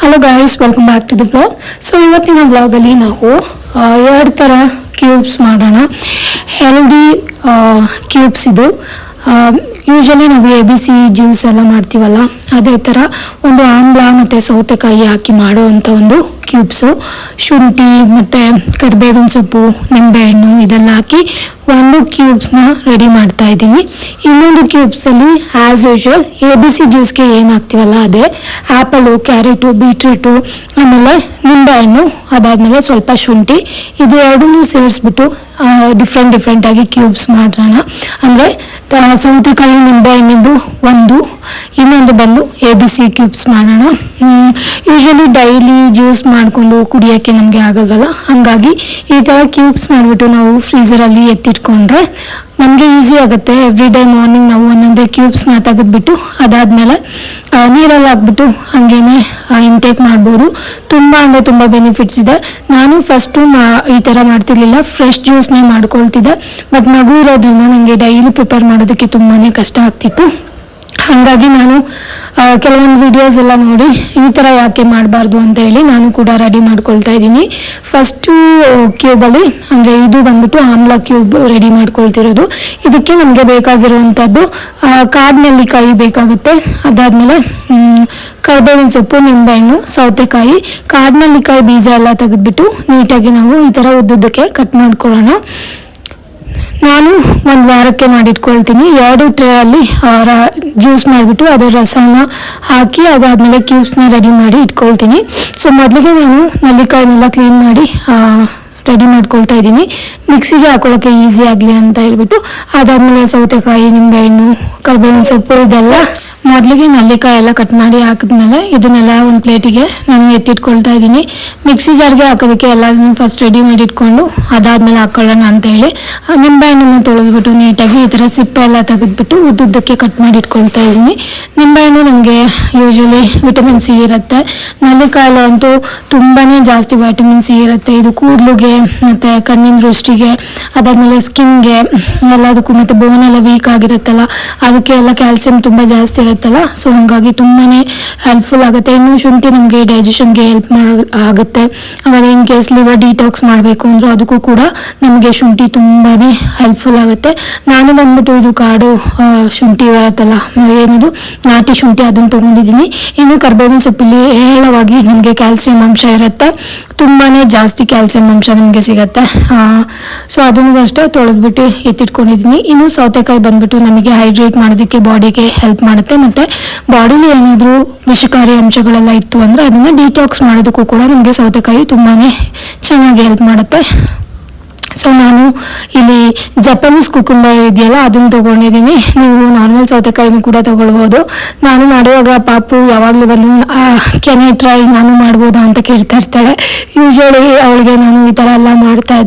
Hello guys welcome back to the blog so ಇವತ್ತಿನ ಬ್ಲಾಗಲ್ಲಿ ನಾವು ಎರಡು ಥರ ಕ್ಯೂಬ್ಸ್ ಮಾಡೋಣ. ಹೆಲ್ದಿ ಕ್ಯೂಬ್ಸ್ ಇದು. ಯೂಶಲಿ ನಾವು ಎ ಬಿ ಸಿ ಜ್ಯೂಸ್ ಎಲ್ಲ ಮಾಡ್ತೀವಲ್ಲ, ಅದೇ ಥರ ಒಂದು ಆಮ್ಲ ಮತ್ತು ಸೌತೆಕಾಯಿ ಹಾಕಿ ಮಾಡುವಂಥ ಒಂದು ಕ್ಯೂಬ್ಸು ಶುಂಠಿ ಮತ್ತು ಕರಿಬೇವಿನ ಸೊಪ್ಪು, ನಿಂಬೆಹಣ್ಣು ಇದೆಲ್ಲ ಹಾಕಿ ಒಂದು ಕ್ಯೂಬ್ಸ್ನ ರೆಡಿ ಮಾಡ್ತಾ ಇದ್ದೀನಿ. ಇನ್ನೊಂದು ಕ್ಯೂಬ್ಸಲ್ಲಿ as usual A B C ಜ್ಯೂಸ್ಗೆ ಏನು ಹಾಕ್ತೀವಲ್ಲ ಅದೇ. ಆ್ಯಪಲು ಕ್ಯಾರೆಟು ಬೀಟ್ರೂಟು ಆಮೇಲೆ ನಿಂಬೆಹಣ್ಣು, ಅದಾದಮೇಲೆ ಸ್ವಲ್ಪ ಶುಂಠಿ. ಇದು ಎರಡನ್ನೂ ಸೇರಿಸ್ಬಿಟ್ಟು ಡಿಫ್ರೆಂಟ್ ಡಿಫ್ರೆಂಟಾಗಿ ಕ್ಯೂಬ್ಸ್ ಮಾಡೋಣ. ಅಂದರೆ ಸೌತೆಕಾಯಿ, ನಿಂಬೆಹಣ್ಣಿಂದು ಒಂದು, ಇನ್ನೊಂದು ಬಂದು ಎ ಬಿ ಸಿ ಕ್ಯೂಬ್ಸ್ ಮಾಡೋಣ. ಯೂಶ್ವಲಿ ಡೈಲಿ ಜ್ಯೂಸ್ ಮಾಡಿಕೊಂಡು ಕುಡಿಯೋಕ್ಕೆ ನಮಗೆ ಆಗಲ್ವಲ್ಲ? ಹಾಗಾಗಿ ಈ ಥರ ಕ್ಯೂಬ್ಸ್ ಮಾಡಿಬಿಟ್ಟು ನಾವು ಫ್ರೀಸರಲ್ಲಿ ಎತ್ತಿಟ್ಕೊಂಡ್ರೆ ನಮಗೆ ಈಸಿ ಆಗುತ್ತೆ. ಎವ್ರಿ ಡೇ ಮಾರ್ನಿಂಗ್ ನಾವು ಒಂದೊಂದೇ ಕ್ಯೂಬ್ಸ್ನ ತೆಗೆದ್ಬಿಟ್ಟು ಅದಾದಮೇಲೆ ನೀರಲ್ಲಿ ಹಾಕ್ಬಿಟ್ಟು ಹಾಗೇನೆ ಇಂಟೇಕ್ ಮಾಡ್ಬೋದು. ತುಂಬ ಅಂದರೆ ತುಂಬ ಬೆನಿಫಿಟ್ಸ್ ಇದೆ. ನಾನು ಫಸ್ಟು ಮಾ, ಈ ಥರ ಮಾಡ್ತಿರ್ಲಿಲ್ಲ. ಫ್ರೆಶ್ ಜ್ಯೂಸ್ನೇ ಮಾಡ್ಕೊಳ್ತಿದ್ದೆ. ಬಟ್ ಮಗು ಇರೋದ್ರಿಂದ ನನಗೆ ಡೈಲಿ ಪ್ರಿಪೇರ್ ಮಾಡೋದಕ್ಕೆ ತುಂಬಾ ಕಷ್ಟ ಆಗ್ತಿತ್ತು. ಹಾಗಾಗಿ ನಾನು ಕೆಲವೊಂದು ವಿಡಿಯೋಸ್ ಎಲ್ಲ ನೋಡಿ ಈ ಥರ ಯಾಕೆ ಮಾಡಬಾರ್ದು ಅಂತ ಹೇಳಿ ನಾನು ಕೂಡ ರೆಡಿ ಮಾಡ್ಕೊಳ್ತಾ ಇದ್ದೀನಿ. ಫಸ್ಟು ಕ್ಯೂಬಲ್ಲಿ ಅಂದರೆ ಇದು ಬಂದ್ಬಿಟ್ಟು ಆಮ್ಲ ಕ್ಯೂಬ್ ರೆಡಿ ಮಾಡ್ಕೊಳ್ತಿರೋದು. ಇದಕ್ಕೆ ನಮಗೆ ಬೇಕಾಗಿರುವಂಥದ್ದು ಕಾಡ್ ನೆಲ್ಲಿಕಾಯಿ ಬೇಕಾಗುತ್ತೆ. ಅದಾದಮೇಲೆ ಕರ್ಬೇವಿನ ಸೊಪ್ಪು, ನಿಂಬೆಹಣ್ಣು, ಸೌತೆಕಾಯಿ ಕಾಡು ನೆಲ್ಲಿಕಾಯಿ ಬೀಜ ಎಲ್ಲ ತೆಗೆದ್ಬಿಟ್ಟು ನೀಟಾಗಿ ನಾವು ಈ ಥರ ಉದ್ದುದ್ದಕ್ಕೆ ಕಟ್ ಮಾಡ್ಕೊಳ್ಳೋಣ. ನಾನು ಒಂದು ವಾರಕ್ಕೆ ಮಾಡಿಟ್ಕೊಳ್ತೀನಿ. ಎರಡು ಟ್ರೇ ಅಲ್ಲಿ ಜ್ಯೂಸ್ ಮಾಡಿಬಿಟ್ಟು ಅದರ ರಸನ ಹಾಕಿ, ಅದಾದಮೇಲೆ ಕ್ಯೂಬ್ಸ್ನ ರೆಡಿ ಮಾಡಿ ಇಟ್ಕೊಳ್ತೀನಿ. ಸೊ ಮೊದಲಿಗೆ ನಾನು ನೆಲ್ಲಿಕಾಯಿನೆಲ್ಲ ಕ್ಲೀನ್ ಮಾಡಿ ರೆಡಿ ಮಾಡ್ಕೊಳ್ತಾ ಇದ್ದೀನಿ. ಮಿಕ್ಸಿಗೆ ಹಾಕೊಳ್ಳೋಕ್ಕೆ ಈಸಿ ಆಗಲಿ ಅಂತ ಹೇಳ್ಬಿಟ್ಟು, ಅದಾದಮೇಲೆ ಸೌತೆಕಾಯಿ, ನಿಂಬೆಹಣ್ಣು, ಕರ್ಬೇವಿನ ಸೊಪ್ಪು, ಇದೆಲ್ಲ ಮೊದಲಿಗೆ ನಲ್ಲಿಕಾಯಿ ಎಲ್ಲ ಕಟ್ ಮಾಡಿ ಹಾಕಿದ್ಮೇಲೆ ಇದನ್ನೆಲ್ಲ ಒಂದು ಪ್ಲೇಟಿಗೆ ನಾನು ಎತ್ತಿಟ್ಕೊಳ್ತಾ ಇದ್ದೀನಿ. ಮಿಕ್ಸಿ ಜಾರ್ಗೆ ಹಾಕೋದಕ್ಕೆ ಎಲ್ಲದನ್ನು ಫಸ್ಟ್ ರೆಡಿ ಮಾಡಿ ಇಟ್ಕೊಂಡು ಅದಾದಮೇಲೆ ಹಾಕೊಳ್ಳೋಣ ಅಂತ ಹೇಳಿ ನಿಂಬೆ ಹಣ್ಣನ್ನು ತೊಳೆದ್ಬಿಟ್ಟು ನೀಟಾಗಿ ಈ ಥರ ಸಿಪ್ಪೆ ಎಲ್ಲ ತೆಗೆದ್ಬಿಟ್ಟು ಉದ್ದುದ್ದಕ್ಕೆ ಕಟ್ ಮಾಡಿ ಇಟ್ಕೊಳ್ತಾ ಇದ್ದೀನಿ. ನಿಂಬೆಹಣ್ಣು ನಮಗೆ ಯೂಶ್ವಲಿ ವಿಟಮಿನ್ ಸಿ ಇರುತ್ತೆ. ನೆಲ್ಲಿಕಾಯಲ್ಲಿ ಅಂತೂ ತುಂಬಾ ಜಾಸ್ತಿ ವಿಟಮಿನ್ ಸಿ ಇರುತ್ತೆ. ಇದು ಕೂದಲುಗೆ ಮತ್ತು ಕಣ್ಣಿನ ದೃಷ್ಟಿಗೆ, ಅದಾದಮೇಲೆ ಸ್ಕಿನ್ಗೆ ಎಲ್ಲದಕ್ಕೂ ಮತ್ತು ಬೋನ್ ಎಲ್ಲ ವೀಕ್ ಆಗಿರುತ್ತಲ್ಲ, ಅದಕ್ಕೆ ಎಲ್ಲ ಕ್ಯಾಲ್ಸಿಯಂ ತುಂಬ ಜಾಸ್ತಿ ಇರುತ್ತಲ್ಲ? ಸೊ ಹಾಗಾಗಿ ತುಂಬಾ ಹೆಲ್ಪ್ಫುಲ್ ಆಗುತ್ತೆ. ಇನ್ನು ಶುಂಠಿ ನಮಗೆ ಡೈಜೆಷನ್ಗೆ ಹೆಲ್ಪ್ ಆಗುತ್ತೆ. ಆಮೇಲೆ ಇನ್ ಕೇಸ್ ಲಿವರ್ ಡಿಟಾಕ್ಸ್ ಮಾಡಬೇಕು ಅಂದರೆ ಅದಕ್ಕೂ ಕೂಡ ನಮಗೆ ಶುಂಠಿ ತುಂಬಾ ಹೆಲ್ಪ್ಫುಲ್ ಆಗುತ್ತೆ. ನಾನು ಬಂದ್ಬಿಟ್ಟು ಇದು ಕಾಡು ಶುಂಠಿ ಬರುತ್ತಲ್ಲ, ಏನಿದು? ನಾಟಿ ಶುಂಠಿ ಅದನ್ನು ತೊಗೊಂಡಿದ್ದೀನಿ. ಇನ್ನು ಕರ್ಬೇವಿನ ಸೊಪ್ಪಲ್ಲಿ ಹೇರಳವಾಗಿ ನಮಗೆ ಕ್ಯಾಲ್ಸಿಯಂ ಅಂಶ ಇರುತ್ತೆ. ತುಂಬಾ ಜಾಸ್ತಿ ಕ್ಯಾಲ್ಸಿಯಂ ಅಂಶ ನಮಗೆ ಸಿಗುತ್ತೆ. ಸೊ ಅದನ್ನು ಅಷ್ಟೇ ತೊಳೆದ್ಬಿಟ್ಟು ಎತ್ತಿಟ್ಕೊಂಡಿದ್ದೀನಿ. ಇನ್ನು ಸೌತೆಕಾಯಿ ಬಂದ್ಬಿಟ್ಟು ನಮಗೆ ಹೈಡ್ರೇಟ್ ಮಾಡೋದಕ್ಕೆ ಬಾಡಿಗೆ ಹೆಲ್ಪ್ ಮಾಡುತ್ತೆ. ಮತ್ತು ಬಾಡಿಲಿ ಏನಾದರೂ ವಿಷಕಾರಿ ಅಂಶಗಳೆಲ್ಲ ಇತ್ತು ಅಂದರೆ ಅದನ್ನು ಡಿಟಾಕ್ಸ್ ಮಾಡೋದಕ್ಕೂ ಕೂಡ ನಮಗೆ ಸೌತೆಕಾಯಿ ತುಂಬಾ ಚೆನ್ನಾಗಿ ಹೆಲ್ಪ್ ಮಾಡುತ್ತೆ. ಸೊ ನಾನು ಇಲ್ಲಿ ಜಪಾನೀಸ್ ಕುಕುಂಬರ್ ಇದೆಯಲ್ಲ, ಅದನ್ನು ತೊಗೊಂಡಿದ್ದೀನಿ. ನೀವು ನಾರ್ಮಲ್ ಸೌತೆಕಾಯಿನೂ ಕೂಡ ತೊಗೊಳ್ಬೋದು. ನಾನು ಮಾಡುವಾಗ ಪಾಪು ಯಾವಾಗಲೂ ಬಂದು ಕೆನೆ ಟ್ರೈ ನಾನು ಮಾಡ್ಬೋದಾ? ಅಂತ ಕೇಳ್ತಾ ಇರ್ತಾಳೆ. ಯೂಶ್ವಲಿ ಅವಳಿಗೆ ನಾನು ಈ ಥರ ಎಲ್ಲ ಮಾಡ್ತಾ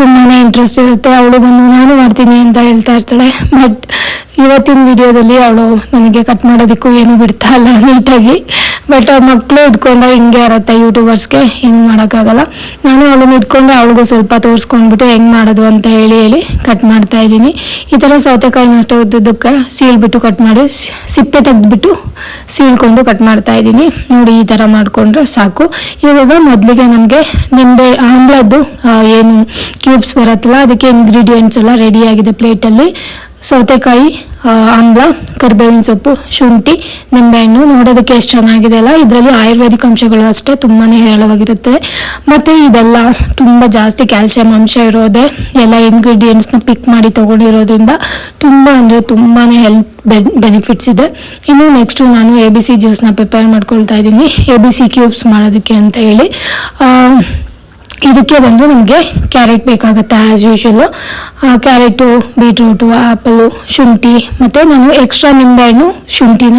ತುಂಬಾ ಇಂಟ್ರೆಸ್ಟ್ ಇರುತ್ತೆ. ಅವಳು ಬಂದು ನಾನು ಮಾಡ್ತೀನಿ ಅಂತ ಹೇಳ್ತಾ ಇರ್ತಾಳೆ. ಬಟ್ ಇವತ್ತಿನ ವಿಡಿಯೋದಲ್ಲಿ ಅವಳು ನನಗೆ ಕಟ್ ಮಾಡೋದಕ್ಕೂ ಏನು ಬಿಡ್ತಾ ಇಲ್ಲ ನೀಟಾಗಿ. ಬಟ್ ಮಕ್ಕಳು ಇಟ್ಕೊಂಡ್ರೆ ಹಿಂಗೆ ಇರುತ್ತೆ ಯೂಟ್ಯೂಬರ್ಸ್ಗೆ ಏನು ಮಾಡೋಕ್ಕಾಗಲ್ಲ. ನಾನು ಅವಳನ್ನ ಇಟ್ಕೊಂಡ್ರೆ ಅವಳಿಗೂ ಸ್ವಲ್ಪ ತೋರಿಸ್ಕೊಂಡ್ಬಿಟ್ಟು ಹೆಂಗೆ ಮಾಡೋದು ಅಂತ ಹೇಳಿ ಹೇಳಿ ಕಟ್ ಮಾಡ್ತಾ ಇದ್ದೀನಿ. ಈ ಥರ ಸೌತೆಕಾಯಿನ ಉದ್ದಕ್ಕೆ ಸೀಳ್ಬಿಟ್ಟು ಕಟ್ ಮಾಡಿ ಸಿಪ್ಪೆ ತೆಗೆದ್ಬಿಟ್ಟು ಸೀಳ್ಕೊಂಡು ಕಟ್ ಮಾಡ್ತಾ ಇದ್ದೀನಿ. ನೋಡಿ, ಈ ಥರ ಮಾಡಿಕೊಂಡ್ರೆ ಸಾಕು. ಇವಾಗ ಮೊದಲಿಗೆ ನಮಗೆ ನಿಂಬೆ, ಆಮ್ಲದ್ದು ಏನು ಕ್ಯೂಬ್ಸ್ ಬರುತ್ತಲ್ಲ, ಅದಕ್ಕೆ ಇಂಗ್ರೀಡಿಯೆಂಟ್ಸ್ ಎಲ್ಲ ರೆಡಿಯಾಗಿದೆ ಪ್ಲೇಟಲ್ಲಿ ಸೌತೆಕಾಯಿ ಆಮ್ಲ, ಕರಿಬೇವಿನ ಸೊಪ್ಪು, ಶುಂಠಿ, ನಿಂಬೆಹಣ್ಣು ನೋಡೋದಕ್ಕೆ ಎಷ್ಟು ಚೆನ್ನಾಗಿದೆ ಅಲ್ಲ? ಇದರಲ್ಲಿ ಆಯುರ್ವೇದಿಕ್ ಅಂಶಗಳು ಅಷ್ಟೇ ತುಂಬಾ ಹೇರಳವಾಗಿರುತ್ತೆ. ಮತ್ತು ಇದೆಲ್ಲ ತುಂಬ ಜಾಸ್ತಿ ಕ್ಯಾಲ್ಸಿಯಂ ಅಂಶ ಇರೋದೇ, ಎಲ್ಲ ಇಂಗ್ರೀಡಿಯೆಂಟ್ಸ್ನ ಪಿಕ್ ಮಾಡಿ ತೊಗೊಂಡಿರೋದ್ರಿಂದ ತುಂಬ ಅಂದರೆ ತುಂಬಾ ಹೆಲ್ತ್ ಬೆನಿಫಿಟ್ಸ್ ಇದೆ. ಇನ್ನು ನೆಕ್ಸ್ಟು ನಾನು ಎ ಬಿ ಸಿ ಜ್ಯೂಸ್ನ ಪ್ರಿಪೇರ್ ಮಾಡ್ಕೊಳ್ತಾ ಇದ್ದೀನಿ. ಎ ಬಿ ಸಿ ಕ್ಯೂಬ್ಸ್ ಮಾಡೋದಕ್ಕೆ ಅಂತ ಹೇಳಿ. ಇದಕ್ಕೆ ಬಂದು ನಮಗೆ ಕ್ಯಾರೆಟ್ ಬೇಕಾಗುತ್ತೆ as usual carrot, beetroot apple ಶುಂಠಿ, ಮತ್ತು ನಾನು ಎಕ್ಸ್ಟ್ರಾ ನಿಂಬೆಹಣ್ಣು, ಶುಂಠಿನ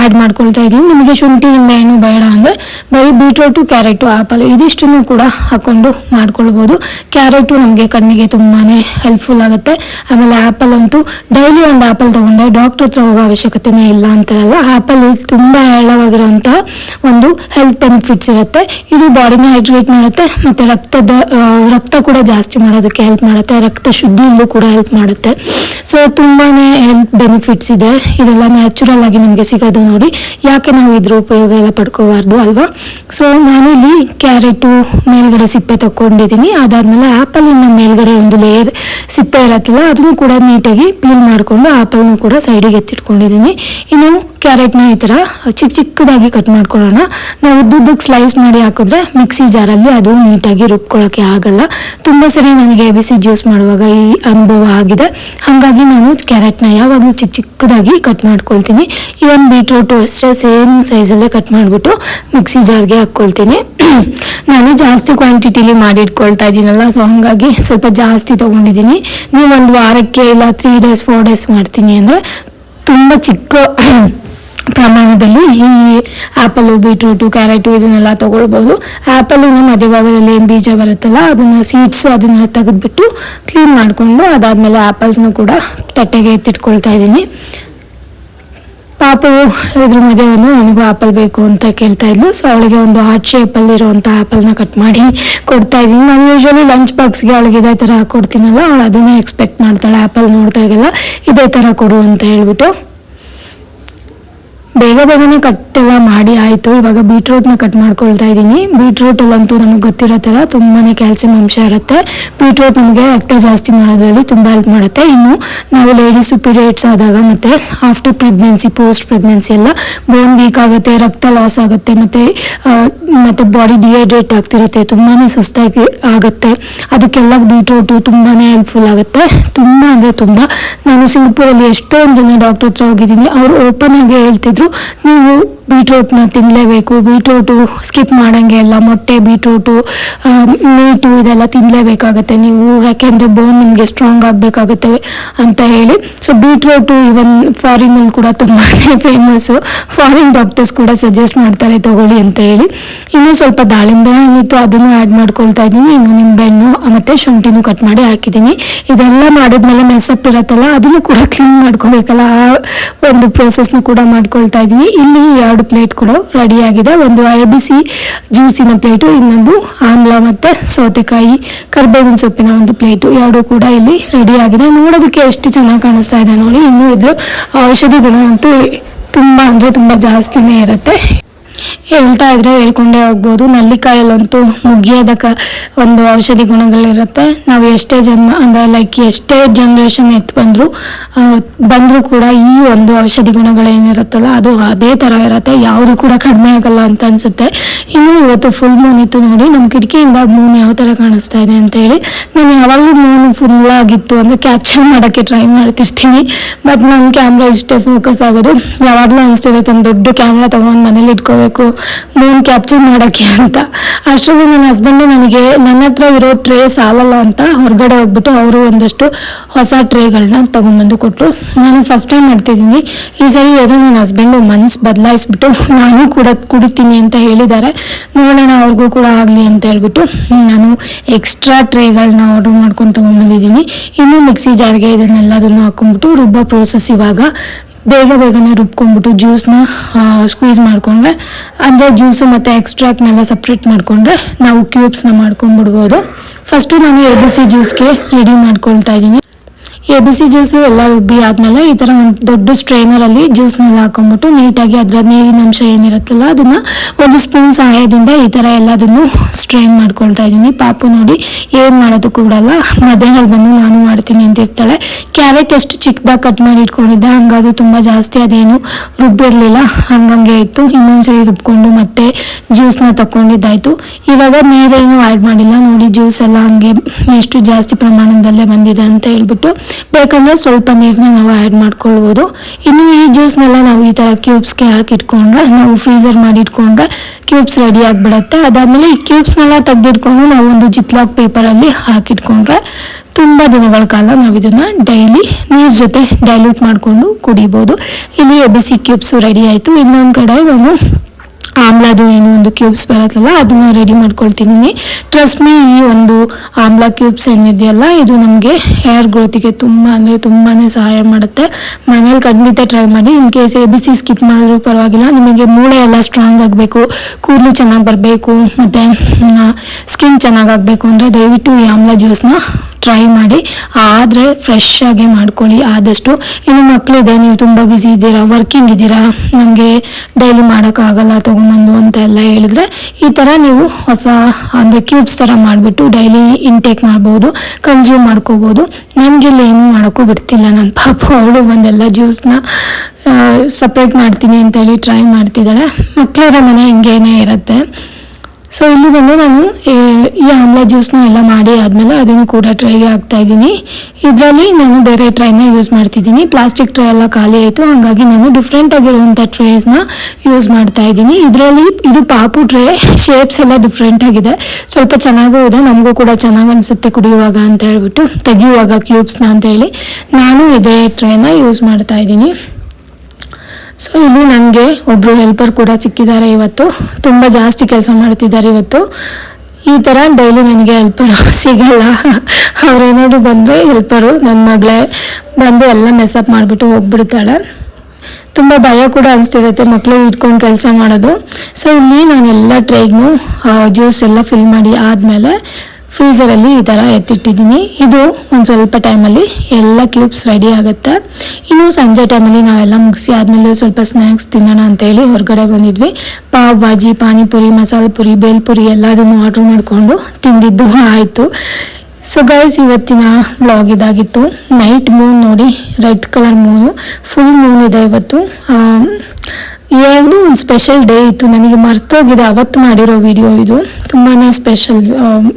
ಆ್ಯಡ್ ಮಾಡ್ಕೊಳ್ತಾ ಇದ್ದೀನಿ. ನಿಮಗೆ ಶುಂಠಿ, ನಿಂಬೆಹಣ್ಣು ಬೇಡ ಅಂದರೆ ಬರೀ ಬೀಟ್ರೂಟು, ಕ್ಯಾರೆಟು ಆ್ಯಪಲು ಇದಿಷ್ಟನ್ನು ಕೂಡ ಹಾಕ್ಕೊಂಡು ಮಾಡ್ಕೊಳ್ಬೋದು. ಕ್ಯಾರೆಟು ನಮಗೆ ಕಣ್ಣಿಗೆ ತುಂಬಾ ಹೆಲ್ಪ್ಫುಲ್ ಆಗುತ್ತೆ. ಆಮೇಲೆ ಆ್ಯಪಲ್ ಅಂತೂ ಡೈಲಿ ಒಂದು ಆ್ಯಪಲ್ ತೊಗೊಂಡ್ರೆ ಡಾಕ್ಟ್ರ್ ಹತ್ರ ಹೋಗೋ ಅವಶ್ಯಕತೆನೇ ಇಲ್ಲ ಅಂತಾರಲ್ಲ ಆ್ಯಪಲ್ ತುಂಬ ಹೇಳವಾಗಿರೋಂಥ ಒಂದು ಹೆಲ್ತ್ ಬೆನಿಫಿಟ್ಸ್ ಇರುತ್ತೆ. ಇದು ಬಾಡಿನ ಹೈಡ್ರೇಟ್ ಮಾಡುತ್ತೆ, ಮತ್ತು ರಕ್ತ ರಕ್ತದ ರಕ್ತ ಕೂಡ ಜಾಸ್ತಿ ಮಾಡೋದಕ್ಕೆ ಹೆಲ್ಪ್ ಮಾಡುತ್ತೆ. ರಕ್ತ ಶುದ್ಧಿಯಲ್ಲೂ ಕೂಡ ಹೆಲ್ಪ್ ಮಾಡುತ್ತೆ. ಸೊ ತುಂಬಾ ಹೆಲ್ಪ್ ಬೆನಿಫಿಟ್ಸ್ ಇದೆ. ಇದೆಲ್ಲ ನ್ಯಾಚುರಲ್ ಆಗಿ ನಮಗೆ ಸಿಗೋದು ನೋಡಿ. ಯಾಕೆ ನಾವು ಇದ್ರ ಉಪಯೋಗ ಎಲ್ಲ ಪಡ್ಕೋಬಾರ್ದು ಅಲ್ವಾ? ಸೊ ನಾನು ಇಲ್ಲಿ ಕ್ಯಾರೆಟು, ಮೇಲ್ಗಡೆ ಸಿಪ್ಪೆ ತಗೊಂಡಿದ್ದೀನಿ ಅದಾದ್ಮೇಲೆ ಆ್ಯಪಲಿನ ಮೇಲ್ಗಡೆ ಒಂದು ಲೇಯರ್ ಸಿಪ್ಪೆ ಇರತ್ತಲ್ಲ, ಅದನ್ನು ಕೂಡ ನೀಟಾಗಿ ಪೀಲ್ ಮಾಡಿಕೊಂಡು ಆ್ಯಪಲ್ನು ಕೂಡ ಸೈಡಿಗೆ ಎತ್ತಿಟ್ಕೊಂಡಿದ್ದೀನಿ. ಇನ್ನು ಕ್ಯಾರೆಟ್ನ ಈ ಥರ ಚಿಕ್ಕ ಚಿಕ್ಕದಾಗಿ ಕಟ್ ಮಾಡ್ಕೊಳ್ಳೋಣ. ನಾವು ಉದ್ದುದ್ದಕ್ಕೆ ಸ್ಲೈಸ್ ಮಾಡಿ ಹಾಕಿದ್ರೆ ಮಿಕ್ಸಿ ಜಾರಲ್ಲಿ ಅದು ನೀಟಾಗಿ ರುಬ್ಕೊಳ್ಳೋಕ್ಕೆ ಆಗಲ್ಲ. ತುಂಬ ಸರಿ ನನಗೆ ಬಿಸಿ ಜ್ಯೂಸ್ ಮಾಡುವಾಗ ಈ ಅನುಭವ ಆಗಿದೆ. ಹಾಗಾಗಿ ನಾನು ಕ್ಯಾರೆಟ್ನ ಯಾವಾಗಲೂ ಚಿಕ್ಕ ಚಿಕ್ಕದಾಗಿ ಕಟ್ ಮಾಡ್ಕೊಳ್ತೀನಿ. ಇವನ್ ಬೀಟ್ರೂಟು ಅಷ್ಟೇ ಸೇಮ್ ಸೈಜಲ್ಲೇ ಕಟ್ ಮಾಡಿಬಿಟ್ಟು ಮಿಕ್ಸಿ ಜಾರ್ಗೆ ಹಾಕ್ಕೊಳ್ತೀನಿ. ನಾನು ಜಾಸ್ತಿ ಕ್ವಾಂಟಿಟಿಲಿ ಮಾಡಿ ಇಟ್ಕೊಳ್ತಾ ಇದ್ದೀನಲ್ಲ ಸೊ ಹಾಗಾಗಿ ಸ್ವಲ್ಪ ಜಾಸ್ತಿ ತೊಗೊಂಡಿದ್ದೀನಿ. ನೀವು ಒಂದು ವಾರಕ್ಕೆ ಇಲ್ಲ ತ್ರೀ ಡೇಸ್ ಫೋರ್ ಡೇಸ್ ಮಾಡ್ತೀನಿ ಅಂದರೆ ತುಂಬ ಚಿಕ್ಕ ಪ್ರಮಾಣದಲ್ಲಿ ಈ ಆ್ಯಪಲು ಬೀಟ್ರೂಟು, ಕ್ಯಾರೆಟು ಇದನ್ನೆಲ್ಲ ತೊಗೊಳ್ಬೋದು. ಆ್ಯಪಲಿನ ಮಧ್ಯಭಾಗದಲ್ಲಿ ಏನು ಬೀಜ ಬರುತ್ತಲ್ಲ, ಅದನ್ನು ಸೀಡ್ಸು ಅದನ್ನು ತೆಗೆದುಬಿಟ್ಟು ಕ್ಲೀನ್ ಮಾಡಿಕೊಂಡು ಅದಾದಮೇಲೆ ಆ್ಯಪಲ್ಸ್ನು ಕೂಡ ತಟ್ಟೆಗೆ ಎತ್ತಿಟ್ಕೊಳ್ತಾ ಇದ್ದೀನಿ. ಪಾಪು ಇದ್ರ ಮದುವೆಯನ್ನು ನನಗೂ ಆ್ಯಪಲ್ ಬೇಕು ಅಂತ ಕೇಳ್ತಾ ಇದ್ಲು. ಸೊ ಅವಳಿಗೆ ಒಂದು ಹಾರ್ಟ್ ಶೇಪಲ್ಲಿ ಇರುವಂಥ ಆ್ಯಪಲ್ನ ಕಟ್ ಮಾಡಿ ಕೊಡ್ತಾ ಇದ್ದೀನಿ. ನಾನು ಯೂಶ್ವಲಿ ಲಂಚ್ ಬಾಕ್ಸ್ಗೆ ಅವಳಿಗೆ ಇದೇ ಥರ ಕೊಡ್ತೀನಲ್ಲ, ಅವಳು ಅದನ್ನೇ ಎಕ್ಸ್ಪೆಕ್ಟ್ ಮಾಡ್ತಾಳೆ. ಆಪಲ್ ನೋಡಿದಾಗೆಲ್ಲ ಇದೇ ಥರ ಕೊಡು ಅಂತ ಹೇಳ್ಬಿಟ್ಟು. ಬೇಗ ಬೇಗನೆ ಕಟ್ ಎಲ್ಲ ಮಾಡಿ ಆಯಿತು. ಇವಾಗ ಬೀಟ್ರೂಟ್ನ ಕಟ್ ಮಾಡ್ಕೊಳ್ತಾ ಇದ್ದೀನಿ. ಬೀಟ್ರೂಟಲ್ಲಂತೂ ನಮಗೆ ಗೊತ್ತಿರೋ ಥರ ತುಂಬಾ ಕ್ಯಾಲ್ಸಿಯಂ ಅಂಶ ಇರುತ್ತೆ. ಬೀಟ್ರೂಟ್ ನಮಗೆ ರಕ್ತ ಜಾಸ್ತಿ ಮಾಡೋದ್ರಲ್ಲಿ ತುಂಬ ಹೆಲ್ಪ್ ಮಾಡುತ್ತೆ. ಇನ್ನು ನಾವು ಲೇಡೀಸು ಪೀರಿಯಡ್ಸ್ ಆದಾಗ ಮತ್ತು ಆಫ್ಟರ್ ಪ್ರೆಗ್ನೆನ್ಸಿ ಪೋಸ್ಟ್ ಪ್ರೆಗ್ನೆನ್ಸಿ ಎಲ್ಲ ಬೋನ್ ವೀಕ್ ಆಗುತ್ತೆ, ರಕ್ತ ಲಾಸ್ ಆಗುತ್ತೆ, ಮತ್ತು ಮತ್ತು ಬಾಡಿ ಡಿಹೈಡ್ರೇಟ್ ಆಗ್ತಿರುತ್ತೆ ತುಂಬಾ ಸುಸ್ತಾಗಿ ಆಗುತ್ತೆ. ಅದಕ್ಕೆಲ್ಲ ಬೀಟ್ರೂಟು ತುಂಬಾ ಹೆಲ್ಪ್ಫುಲ್ ಆಗುತ್ತೆ. ತುಂಬ ಅಂದರೆ ತುಂಬ. ನಾನು ಸಿಂಗಪುರಲ್ಲಿ ಎಷ್ಟೊಂದು ಜನ ಡಾಕ್ಟರ್ ಹತ್ರ ಹೋಗಿದ್ದೀನಿ. ಅವರು ಓಪನ್ ಆಗಿ ಹೇಳ್ತಿದ್ರು. ನೀವು ಬೀಟ್ರೂಟ್ನ ತಿನ್ನಲೇಬೇಕು ಬೀಟ್ರೂಟು ಸ್ಕಿಪ್ ಮಾಡೋಂಗೆ ಇಲ್ಲ ಮೊಟ್ಟೆ ಬೀಟ್ರೂಟು ಮೀಟು ಇದೆಲ್ಲ ತಿನ್ನಲೇಬೇಕಾಗತ್ತೆ ನೀವು. ಯಾಕೆಂದರೆ ಬೋನ್ ನಿಮಗೆ ಸ್ಟ್ರಾಂಗ್ ಆಗಬೇಕಾಗುತ್ತೆ ಅಂತ ಹೇಳಿ. ಸೊ ಬೀಟ್ರೂಟು ಇವನ್ ಫಾರಿನಲ್ಲಿ ಕೂಡ ತುಂಬಾ ಫೇಮಸ್ಸು ಫಾರಿನ್ ಡಾಕ್ಟರ್ಸ್ ಕೂಡ ಸಜೆಸ್ಟ್ ಮಾಡ್ತಾರೆ ತಗೊಳ್ಳಿ ಅಂತ ಹೇಳಿ. ಇನ್ನೂ ಸ್ವಲ್ಪ ದಾಳಿಂಬೆ ಏನಿತ್ತು ಅದನ್ನು ಆ್ಯಡ್ ಮಾಡ್ಕೊಳ್ತಾ ಇದ್ದೀನಿ. ಇನ್ನು ನಿಂಬೆಹಣ್ಣು ಮತ್ತು ಶುಂಠಿನೂ ಕಟ್ ಮಾಡಿ ಹಾಕಿದ್ದೀನಿ. ಇದೆಲ್ಲ ಮಾಡಿದ್ಮೇಲೆ ಮೆಸಪ್ ಇರತ್ತಲ್ಲ, ಅದನ್ನು ಕೂಡ ಕ್ಲೀನ್ ಮಾಡ್ಕೋಬೇಕಲ್ಲ. ಆ, ಒಂದು ಪ್ರೋಸೆಸ್ನು ಕೂಡ ಮಾಡ್ಕೊಳ್ತಾ ಇದ್ದೀನಿ. ಇಲ್ಲಿ ಎರಡು ಪ್ಲೇಟ್ ಕೂಡ ರೆಡಿ ಆಗಿದೆ. ಒಂದು ಐ ಸಿ ಜ್ಯೂಸಿನ ಪ್ಲೇಟು ಇನ್ನೊಂದು ಆಮ್ಲ ಮತ್ತು ಸೌತೆಕಾಯಿ, ಕರ್ಬೇವಿನ ಸೊಪ್ಪಿನ ಒಂದು ಪ್ಲೇಟು ಎರಡು ಕೂಡ ಇಲ್ಲಿ ರೆಡಿ ಆಗಿದೆ. ನೋಡೋದಕ್ಕೆ ಎಷ್ಟು ಚೆನ್ನಾಗಿ ಕಾಣಿಸ್ತಾ ಇದೆ ನೋಡಿ. ಇನ್ನೂ ಇದ್ರ ಔಷಧಿ ಗುಣ ಅಂತೂ ತುಂಬ ಅಂದರೆ ತುಂಬ ಜಾಸ್ತಿನೇ ಇರುತ್ತೆ. ಹೇಳ್ತಾ ಇದ್ರೆ ಹೇಳ್ಕೊಂಡೇ ಹೋಗ್ಬೋದು. ನಲ್ಲಿಕಾಯಲ್ಲಂತೂ ಮುಗಿಯೋದ ಒಂದು ಔಷಧಿ ಗುಣಗಳಿರುತ್ತೆ. ನಾವು ಎಷ್ಟೇ ಜನ್ಮ, ಅಂದರೆ ಲೈಕ್ ಎಷ್ಟೇ ಜನ್ರೇಷನ್ ಎತ್ತು ಬಂದರೂ ಬಂದರೂ ಕೂಡ ಈ ಒಂದು ಔಷಧಿ ಗುಣಗಳೇನಿರುತ್ತಲ್ಲ, ಅದು ಅದೇ ಥರ ಇರುತ್ತೆ. ಯಾವುದು ಕೂಡ ಕಡಿಮೆ ಆಗಲ್ಲ ಅಂತ ಅನಿಸುತ್ತೆ. ಇನ್ನು ಇವತ್ತು ಫುಲ್ ಮೂನ್ ಇತ್ತು ನೋಡಿ ನಮ್ಮ ಕಿಟಕಿಯಿಂದ ಮೂನ್ ಯಾವ ಥರ ಕಾಣಿಸ್ತಾ ಇದೆ ಅಂತ ಹೇಳಿ, ನಾನು ಯಾವಾಗಲೂ ಮೂನ್ ಫುಲ್ ಆಗಿತ್ತು ಅಂದರೆ ಕ್ಯಾಪ್ಚರ್ ಮಾಡೋಕ್ಕೆ ಟ್ರೈ ಮಾಡ್ತಿರ್ತೀನಿ. ಬಟ್ ನನ್ನ ಕ್ಯಾಮ್ರಾ ಇಷ್ಟೇ ಫೋಕಸ್ ಆಗೋದು. ಯಾವಾಗಲೂ ಅನಿಸ್ತಿದೆ, ತನ್ನ ದೊಡ್ಡ ಕ್ಯಾಮ್ರಾ ತೊಗೊಂಡು ಮನೇಲಿ ಇಟ್ಕೋಬೇಕು ಮೂನ್ ಕ್ಯಾಪ್ಚರ್ ಮಾಡೋಕ್ಕೆ ಅಂತ. ಅಷ್ಟರಲ್ಲಿ ನನ್ನ ಹಸ್ಬೆಂಡು ನನಗೆ ನನ್ನ ಹತ್ರ ಇರೋ ಟ್ರೇ ಸಾಲಲ್ಲ ಅಂತ ಹೊರಗಡೆ ಹೋಗ್ಬಿಟ್ಟು ಅವರು ಒಂದಷ್ಟು ಹೊಸ ಟ್ರೇಗಳನ್ನ ತೊಗೊಂಡ್ಬಂದು ಕೊಟ್ಟರು ನಾನು ಫಸ್ಟ್ ಟೈಮ್ ಮಾಡ್ತಿದ್ದೀನಿ. ಈ ಸರಿ ಏನೋ ನನ್ನ ಹಸ್ಬೆಂಡು ಮನ್ಸು ಬದಲಾಯಿಸ್ಬಿಟ್ಟು ನಾನು ಕೂಡ ಕುಡಿತೀನಿ ಅಂತ ಹೇಳಿದ್ದಾರೆ. ನೋಡೋಣ ಅವ್ರಿಗೂ ಕೂಡ ಆಗಲಿ ಅಂತ ಹೇಳ್ಬಿಟ್ಟು ನಾನು ಎಕ್ಸ್ಟ್ರಾ ಟ್ರೇಗಳನ್ನ ಆರ್ಡರ್ ಮಾಡ್ಕೊಂಡು ತೊಗೊಂಡ್ಬಂದಿದ್ದೀನಿ. ಇನ್ನು ಮಿಕ್ಸಿ ಜಾರ್ಗೆ ಇದನ್ನೆಲ್ಲದನ್ನು ಹಾಕೊಂಡ್ಬಿಟ್ಟು ರುಬ್ಬೋ ಪ್ರೋಸೆಸ್ ಇವಾಗ ಬೇಗ ಬೇಗನೆ ರುಬ್ಕೊಂಡ್ಬಿಟ್ಟು ಜ್ಯೂಸ್ನ ಸ್ಕ್ವೀಸ್ ಮಾಡಿಕೊಂಡ್ರೆ, ಅಂದರೆ ಜ್ಯೂಸು ಮತ್ತು ಎಕ್ಸ್ಟ್ರಾಕ್ಟ್ನೆಲ್ಲ ಸಪ್ರೇಟ್ ಮಾಡಿಕೊಂಡ್ರೆ ನಾವು ಕ್ಯೂಬ್ಸ್ನ ಮಾಡ್ಕೊಂಡ್ಬಿಡ್ಬೋದು. ಫಸ್ಟು ನಾನು ಎ ಬಿ ಸಿ ಜ್ಯೂಸ್ಗೆ ರೆಡಿ ಮಾಡ್ಕೊಳ್ತಾ ಇದ್ದೀನಿ. ಎ ಬಿ ಸಿ ಜ್ಯೂಸು ಎಲ್ಲ ರುಬ್ಬಿ ಆದಮೇಲೆ ಈ ಥರ ಒಂದು ದೊಡ್ಡ ಸ್ಟ್ರೈನರಲ್ಲಿ ಜ್ಯೂಸ್ನೆಲ್ಲ ಹಾಕೊಂಡ್ಬಿಟ್ಟು ನೀಟಾಗಿ ಅದರ ನೀರಿನ ಅಂಶ ಏನಿರುತ್ತಲ್ಲ ಅದನ್ನು ಒಂದು ಸ್ಪೂನ್ ಸಹಾಯದಿಂದ ಈ ಥರ ಎಲ್ಲದನ್ನು ಸ್ಟ್ರೈನ್ ಮಾಡ್ಕೊಳ್ತಾ ಇದ್ದೀನಿ. ಪಾಪು ನೋಡಿ ಏನು ಮಾಡೋದಕ್ಕೂ ಕೂಡಲ್ಲ ಮಧ್ಯಾಹ್ನ ಬಂದು ನಾನು ಮಾಡ್ತೀನಿ ಅಂತ ಇರ್ತಾಳೆ. ಕ್ಯಾರೆಟ್ ಎಷ್ಟು ಚಿಕ್ಕದಾಗಿ ಕಟ್ ಮಾಡಿ ಇಟ್ಕೊಂಡಿದ್ದೆ ಹಂಗಾದ್ರು ತುಂಬ ಜಾಸ್ತಿ ಅದೇನು ರುಬ್ಬಿರಲಿಲ್ಲ. ಹಂಗಂಗೆ ಇತ್ತು. ಇನ್ನೊಂದ್ಸರಿ ರುಬ್ಕೊಂಡು ಮತ್ತೆ ಜ್ಯೂಸ್ನ ತಗೊಂಡಿದ್ದಾಯಿತು ಇವಾಗ ನೀರೇನು ಆ್ಯಡ್ ಮಾಡಿಲ್ಲ. ನೋಡಿ ಜ್ಯೂಸ್ ಎಲ್ಲ ಹಂಗೆ ಎಷ್ಟು ಜಾಸ್ತಿ ಪ್ರಮಾಣದಲ್ಲೇ ಬಂದಿದೆ ಅಂತ ಹೇಳ್ಬಿಟ್ಟು ಬೇಕಂದ್ರೆ ಸ್ವಲ್ಪ ನೀರನ್ನ ನಾವು ಆ್ಯಡ್ ಮಾಡ್ಕೊಳ್ಬೋದು. ಇನ್ನು ಈ ಜ್ಯೂಸ್ನೆಲ್ಲ ನಾವು ಈ ಥರ ಕ್ಯೂಬ್ಸ್ಗೆ ಹಾಕಿಟ್ಕೊಂಡ್ರೆ, ನಾವು ಫ್ರೀಸರ್ ಮಾಡಿ ಇಟ್ಕೊಂಡ್ರೆ ಕ್ಯೂಬ್ಸ್ ರೆಡಿ ಆಗಿಬಿಡುತ್ತೆ. ಅದಾದಮೇಲೆ ಈ ಕ್ಯೂಬ್ಸ್ನೆಲ್ಲ ತೆಗೆದಿಟ್ಕೊಂಡು ನಾವು ಒಂದು ಜಿಪ್ಲಾಕ್ ಪೇಪರಲ್ಲಿ ಹಾಕಿಟ್ಕೊಂಡ್ರೆ ತುಂಬ ದಿನಗಳ ಕಾಲ ನಾವು ಇದನ್ನು ಡೈಲಿ ನೀರ್ ಜೊತೆ ಡೈಲ್ಯೂಟ್ ಮಾಡಿಕೊಂಡು ಕುಡಿಬೋದು. ಇಲ್ಲಿ A B C cubes ready ಆಯಿತು. ಇನ್ನೊಂದು ಕಡೆ ನಾನು ಆಮ್ಲದು ಏನು ಒಂದು ಕ್ಯೂಬ್ಸ್ ಬರುತ್ತಲ್ಲ, ಅದನ್ನು ರೆಡಿ ಮಾಡ್ಕೊಳ್ತೀನಿ. ಟ್ರಸ್ಟ್ ಮೀ ಈ ಒಂದು ಆಮ್ಲಾ ಕ್ಯೂಬ್ಸ್ ಏನಿದೆಯಲ್ಲ ಇದು ನಮಗೆ ಹೇರ್ ಗ್ರೋತಿಗೆ ತುಂಬ ಅಂದರೆ ತುಂಬಾ ಸಹಾಯ ಮಾಡುತ್ತೆ. ಮನೇಲಿ ಖಂಡಿತ ಟ್ರೈ ಮಾಡಿ in case A B C skip ಮಾಡಿದ್ರು ಪರವಾಗಿಲ್ಲ, ನಿಮಗೆ ಮೂಳೆ ಎಲ್ಲ ಸ್ಟ್ರಾಂಗ್ ಆಗಬೇಕು, ಕೂದಲು ಚೆನ್ನಾಗಿ ಬರಬೇಕು, ಮತ್ತು ಸ್ಕಿನ್ ಚೆನ್ನಾಗಾಗಬೇಕು ಅಂದರೆ ದಯವಿಟ್ಟು ಈ ಆಮ್ಲಾ ಜ್ಯೂಸ್ನ ಟ್ರೈ ಮಾಡಿ, ಆದರೆ ಫ್ರೆಶ್ ಆಗಿ ಮಾಡ್ಕೊಳ್ಳಿ ಆದಷ್ಟು. ಇನ್ನು ಮಕ್ಕಳಿದೆ ನೀವು ತುಂಬ ಬ್ಯುಸಿ ಇದ್ದೀರಾ ವರ್ಕಿಂಗ್ ಇದ್ದೀರಾ, ನಮಗೆ ಡೈಲಿ ಮಾಡೋಕ್ಕಾಗಲ್ಲ ತೊಗೊಂಬಂದು ಅಂತ ಎಲ್ಲ ಹೇಳಿದ್ರೆ, ಈ ಥರ ನೀವು ಹೊಸ, ಅಂದರೆ ಕ್ಯೂಬ್ಸ್ ಥರ ಮಾಡಿಬಿಟ್ಟು ಡೈಲಿ ಇಂಟೇಕ್ ಮಾಡ್ಬೋದು ಕನ್ಸ್ಯೂಮ್ ಮಾಡ್ಕೋಬೋದು. ನನಗೆಲ್ಲ ಏನು ಮಾಡೋಕ್ಕೂ ಬಿಡ್ತಿಲ್ಲ ನನ್ನ ಪಾಪ ಅವಳು ಬಂದೆಲ್ಲ ಜ್ಯೂಸ್ನ ಸಪ್ರೇಟ್ ಮಾಡ್ತೀನಿ ಅಂತೇಳಿ ಟ್ರೈ ಮಾಡ್ತಿದ್ದಾಳೆ. ಮಕ್ಕಳಿರೋ ಮನೆ ಹಿಂಗೇನೇ ಇರುತ್ತೆ. ಸೊ ಇಲ್ಲಿ ಬಂದು ನಾನು ಈ- ಆಮ್ಲ ಜ್ಯೂಸ್ನ ಎಲ್ಲ ಮಾಡಿ ಆದಮೇಲೆ ಅದನ್ನು ಕೂಡ ಟ್ರೈಗೆ ಹಾಕ್ತಾ ಇದ್ದೀನಿ. ಇದರಲ್ಲಿ ನಾನು ಬೇರೆ ಟ್ರೈನ ಯೂಸ್ ಮಾಡ್ತಿದ್ದೀನಿ. ಪ್ಲಾಸ್ಟಿಕ್ ಟ್ರೈ ಎಲ್ಲ ಖಾಲಿ ಆಯಿತು. ಹಾಗಾಗಿ ನಾನು ಡಿಫ್ರೆಂಟ್ ಆಗಿರುವಂಥ ಟ್ರೇಸ್ನ ಯೂಸ್ ಮಾಡ್ತಾ ಇದ್ದೀನಿ. ಇದರಲ್ಲಿ ಇದು ಪಾಪು ಟ್ರೇ ಶೇಪ್ಸ್ ಎಲ್ಲ ಡಿಫ್ರೆಂಟ್ ಆಗಿದೆ. ಸ್ವಲ್ಪ ಚೆನ್ನಾಗೂ ಇದೆ. ನಮಗೂ ಕೂಡ ಚೆನ್ನಾಗಿ ಅನಿಸುತ್ತೆ ಕುಡಿಯುವಾಗ ಅಂತ ಹೇಳ್ಬಿಟ್ಟು. ತೆಗೆಯುವಾಗ ಕ್ಯೂಬ್ಸ್ನ ಅಂತ ಹೇಳಿ ನಾನು ಇದೇ ಟ್ರೇನ ಯೂಸ್ ಮಾಡ್ತಾ ಇದ್ದೀನಿ. ಸೊ ಇಲ್ಲಿ ನನಗೆ ಒಬ್ಬರು ಹೆಲ್ಪರ್ ಕೂಡ ಸಿಕ್ಕಿದ್ದಾರೆ ಇವತ್ತು. ತುಂಬ ಜಾಸ್ತಿ ಕೆಲಸ ಮಾಡ್ತಿದ್ದಾರೆ ಇವತ್ತು. ಈ ಥರ ಡೈಲಿ ನನಗೆ ಹೆಲ್ಪರ್ ಸಿಗಲ್ಲ. ಅವ್ರೇನಾದ್ರು ಬಂದರೆ ಹೆಲ್ಪರು ನನ್ನ ಮಗಳೇ ಬಂದು ಎಲ್ಲ ಮೆಸಪ್ ಮಾಡಿಬಿಟ್ಟು ಹೋಗ್ಬಿಡ್ತಾಳೆ. ತುಂಬ ಭಯ ಕೂಡ ಅನಿಸ್ತಿರುತ್ತೆ ಮಕ್ಕಳು ಇಟ್ಕೊಂಡು ಕೆಲಸ ಮಾಡೋದು. ಸೊ ಇಲ್ಲಿ ನಾನೆಲ್ಲ ಟ್ರೈಗ್ನು ಜ್ಯೂಸ್ ಎಲ್ಲ ಫಿಲ್ ಮಾಡಿ ಆದಮೇಲೆ ಫ್ರೀಸರಲ್ಲಿ ಈ ಥರ ಎತ್ತಿಟ್ಟಿದ್ದೀನಿ. ಇದು ಒಂದು ಸ್ವಲ್ಪ ಟೈಮಲ್ಲಿ ಎಲ್ಲ ಕ್ಯೂಬ್ಸ್ ರೆಡಿ ಆಗುತ್ತೆ. ಇನ್ನು ಸಂಜೆ ಟೈಮಲ್ಲಿ ನಾವೆಲ್ಲ ಮುಗಿಸಿ ಆದಮೇಲೆ ಸ್ವಲ್ಪ ಸ್ನ್ಯಾಕ್ಸ್ ತಿನ್ನೋಣ ಅಂತೇಳಿ ಹೊರಗಡೆ ಬಂದಿದ್ವಿ. ಪಾವ್ ಭಾಜಿ, ಪಾನಿಪುರಿ, ಮಸಾಲೆ ಪುರಿ ಬೇಲ್ಪುರಿ ಎಲ್ಲದನ್ನು ಆರ್ಡ್ರ್ ಮಾಡಿಕೊಂಡು ತಿಂದಿದ್ದು ಆಯಿತು. ಸೊ ಗೈಸ್ ಇವತ್ತಿನ ಬ್ಲಾಗ್ ಇದಾಗಿತ್ತು. ನೈಟ್ ಮೂನ್ ನೋಡಿ red colour moon full moon ಇದೆ ಇವತ್ತು. ಯಾವುದೋ ಒಂದು ಸ್ಪೆಷಲ್ ಡೇ ಇತ್ತು. ನನಗೆ ಮರ್ತೋಗಿದೆ ಅವತ್ತು ಮಾಡಿರೋ ವಿಡಿಯೋ ಇದು. ತುಂಬಾ ಸ್ಪೆಷಲ್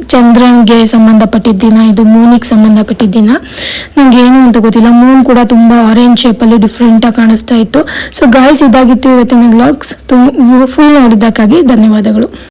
ಚಂದ್ರನ್ಗೆ ಸಂಬಂಧಪಟ್ಟಿದ್ದ ದಿನ ಇದು ಮೂನಿಗೆ ಸಂಬಂಧಪಟ್ಟಿದ್ದ ದಿನ. ನನಗೆ ಏನು ಅಂತ ಗೊತ್ತಿಲ್ಲ. ಮೂನ್ ಕೂಡ ತುಂಬ ಆರೆಂಜ್ ಶೇಪಲ್ಲಿ ಡಿಫ್ರೆಂಟಾಗಿ ಕಾಣಿಸ್ತಾ ಇತ್ತು. ಸೊ ಗಾಯ್ಸ್ ಇದಾಗಿತ್ತು ಇವತ್ತಿನ ತುಂಬ ಫುಲ್ ನೋಡಿದ್ದಕ್ಕಾಗಿ ಧನ್ಯವಾದಗಳು.